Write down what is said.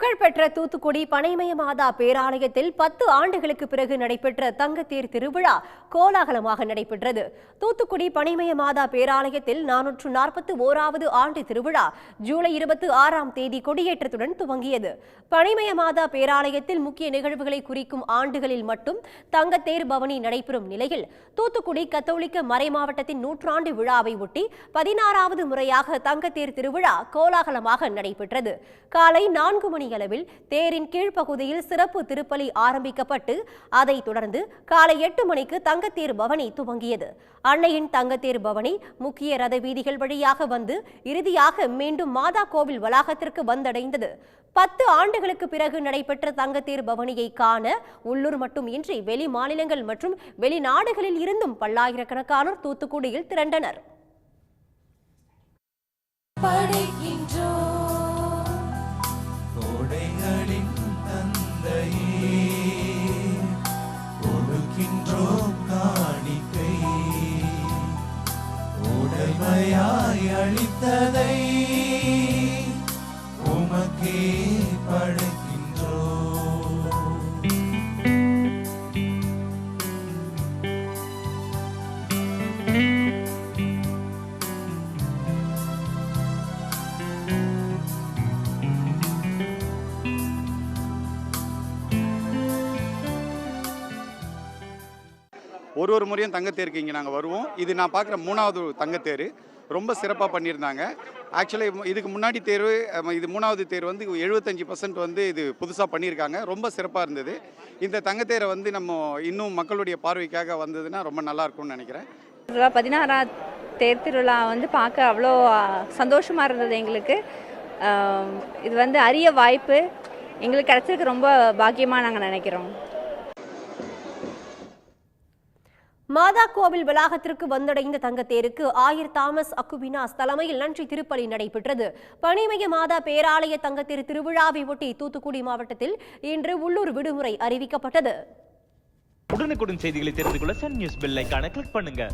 புகழ்பெற்ற தூத்துக்குடி பனைமய மாதா பேராலயத்தில் பத்து ஆண்டுகளுக்கு பிறகு நடைபெற்ற தங்கத்தேர் திருவிழா கோலாகலமாக நடைபெற்றது. தூத்துக்குடி பனைமய மாதா பேராலயத்தில் நானூற்று நாற்பத்தி ஓராவது ஆண்டு திருவிழா ஜூலை இருபத்தி ஆறாம் தேதி கொடியேற்றத்துடன் துவங்கியது. பனைமய மாதா பேராலயத்தில் முக்கிய நிகழ்வுகளை குறிக்கும் ஆண்டுகளில் மட்டும் தங்கத்தேர் பவனி நடைபெறும் நிலையில் தூத்துக்குடி கத்தோலிக்க மறைமாவட்டத்தின் நூற்றாண்டு விழாவை ஒட்டி பதினாறாவது முறையாக தங்கத்தேர் திருவிழா கோலாகலமாக நடைபெற்றது. காலை நான்கு மணி அளவில் தேரின் கீழ்ப்பகுதியில் சிறப்பு திருப்பலி ஆரம்பிக்கப்பட்டு அதைத் தொடர்ந்து காலை எட்டு மணிக்கு தங்கத்தேர் பவனி துவங்கியது. அன்னையின் தங்கத்தேர் பவனி முக்கிய ரத வீதிகள் வழியாக வந்து இறுதியாக மீண்டும் மாதா கோவில் வளாகத்திற்கு வந்தடைந்தது. பத்து ஆண்டுகளுக்கு பிறகு நடைபெற்ற தங்கத்தேர் பவனியை காண உள்ளூர் மட்டுமின்றி வெளி மாநிலங்கள் மற்றும் வெளிநாடுகளில் இருந்தும் பல்லாயிரக்கணக்கானோர் தூத்துக்குடியில் திரண்டனர். கிருபையாய் அளித்ததை உமக்கே ஒரு ஒரு முறையும் தங்கத்தேருக்கு இங்கே நாங்கள் வருவோம். இது நான் பார்க்குற மூணாவது தங்கத்தேர். ரொம்ப சிறப்பாக பண்ணியிருந்தாங்க. ஆக்சுவலி இதுக்கு முன்னாடி தேர்வு இது மூணாவது தேர் வந்து எழுபத்தஞ்சி பர்சன்ட் வந்து இது புதுசாக பண்ணியிருக்காங்க. ரொம்ப சிறப்பாக இருந்தது. இந்த தங்கத்தேரை வந்து நம்ம இன்னும் மக்களுடைய பார்வைக்காக வந்ததுன்னா ரொம்ப நல்லா இருக்கும்னு நினைக்கிறேன். திருவிழா பதினாறாம் தேர் திருவிழா வந்து பார்க்க அவ்வளோ சந்தோஷமாக இருந்தது எங்களுக்கு. இது வந்து அரிய வாய்ப்பு. எங்களுக்கு கிடைச்சதுக்கு ரொம்ப பாக்கியமாக நாங்கள் நினைக்கிறோம். மாதா கோவில் வளாகத்திற்கு வந்தடைந்த தங்கத்தேருக்கு ஆயர் தாமஸ் அக்குபினாஸ் தலைமையில் நன்றி திருப்பலி நடைபெற்றது. பனிமய மாதா பேராலய தங்கத்தேர் திருவிழாவை ஒட்டி தூத்துக்குடி மாவட்டத்தில் இன்று உள்ளூர் விடுமுறை அறிவிக்கப்பட்டது. உடனுக்குடன் செய்திகளை தெரிந்து கொள்ள சன் நியூஸ் பெல் கிளிக் பண்ணுங்க.